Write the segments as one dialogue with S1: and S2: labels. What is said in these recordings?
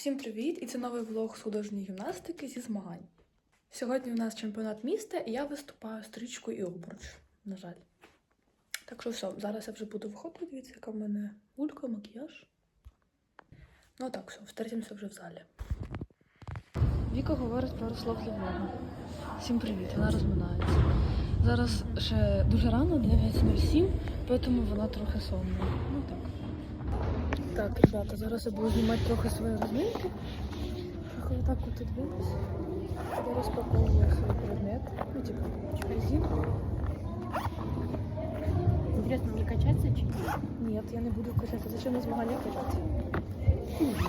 S1: Всім привіт! І це новий влог художньої гімнастики зі змагань. Сьогодні у нас чемпіонат міста, і я виступаю стрічкою і обруч, на жаль. Так що все, зараз я вже буду виходити. Дивіться, яка в мене гулька, макіяж. Ну так, все, встретимося вже в залі. Віка говорить для влогу. Всім привіт, вона розминається. Зараз ще дуже рано, 9.07, тому вона трохи сонна. Ну так. Так, ребята, зараз я буду знімати трохи свої розминки. Трохи отак от дивитися. Я розпаковую свій предмет. Ну, типу, резинку.
S2: Интересно, мне качаться чи нет?
S1: Нет, я не буду качатися. Зачем на змагання качатися?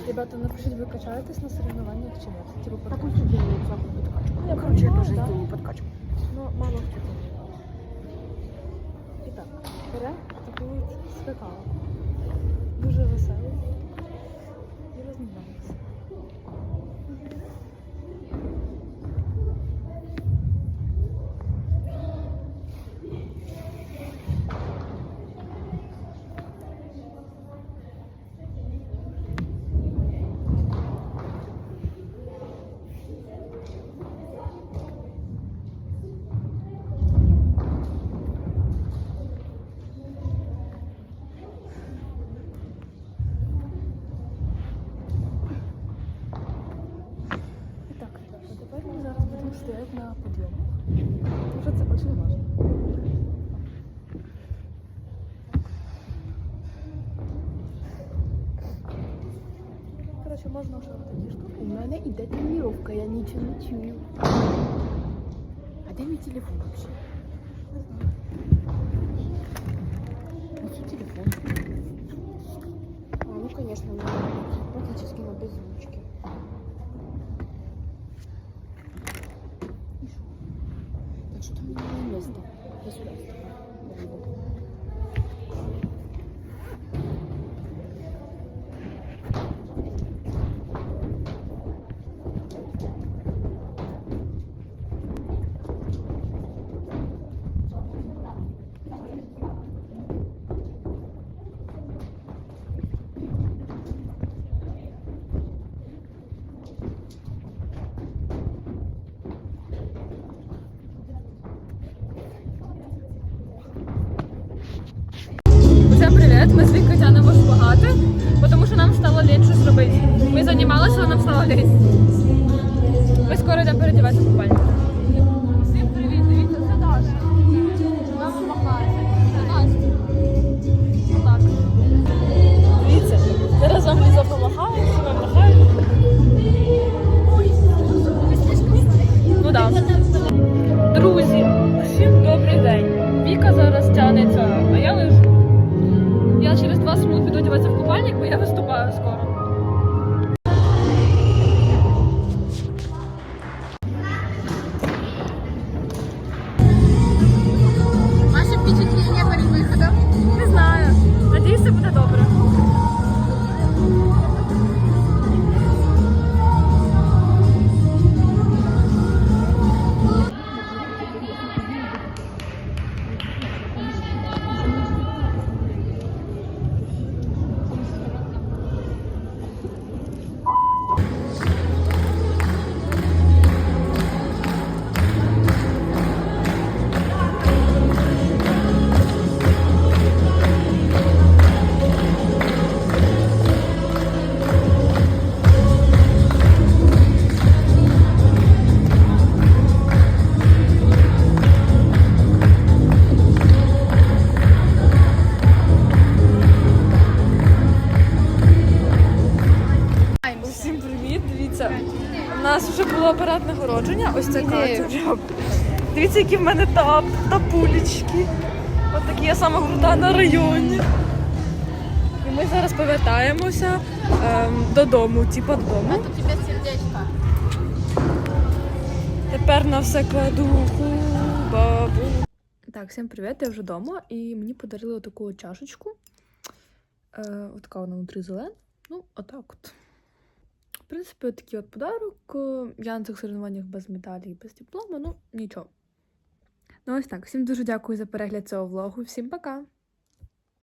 S1: Ребята, напишіть, ви качаєтесь на соревнованиях чи ні? Типу,
S2: Так
S1: подкачку.
S2: он делает всякую подкачку.
S1: Я
S2: Короче, я
S1: понимаю,
S2: тоже
S1: да.
S2: делаю подкачку.
S1: Ну, мало хто делает. І так, бере таку скакалку. Дуже веселий. І розмовляється. І так, ребята, тепер стояти на підйомах. Тому що це дуже важливо. Коротше, можна вже такі штуки.
S2: У мене іде тренировка, я нічого не чую. А де мій телефон вообще? Ось телефон. А, ну конечно, меня практически на беззвучке.
S1: Всем привіт! Ми з Вікою вас шпагати, тому що нам стало лень щось робити. Ми займалися, а нам стало лень. Ми скоро йдемо передіватися в купальник. Всім привіт! Дивіться, це Даша. Вона вимахає. Парад нагородження. Ось це Катя. Дивіться, які в мене тап, тапулечки. Ось такі я сама крута на районі. І ми зараз повертаємося ем, додому, типу додому.
S2: у тебя сердечко.
S1: Тепер на все кладу бабу. Так, всім привіт, я вже вдома, і мені подарили таку чашечку. Е, отака вона внутрі зелена. Ну, отак от. Принципі, такий от подарок. Е, Я на цих соревнованнях без медалі і без диплому, ну нічого. Ну ось так. Всім дуже дякую за перегляд цього влогу. Всім пока!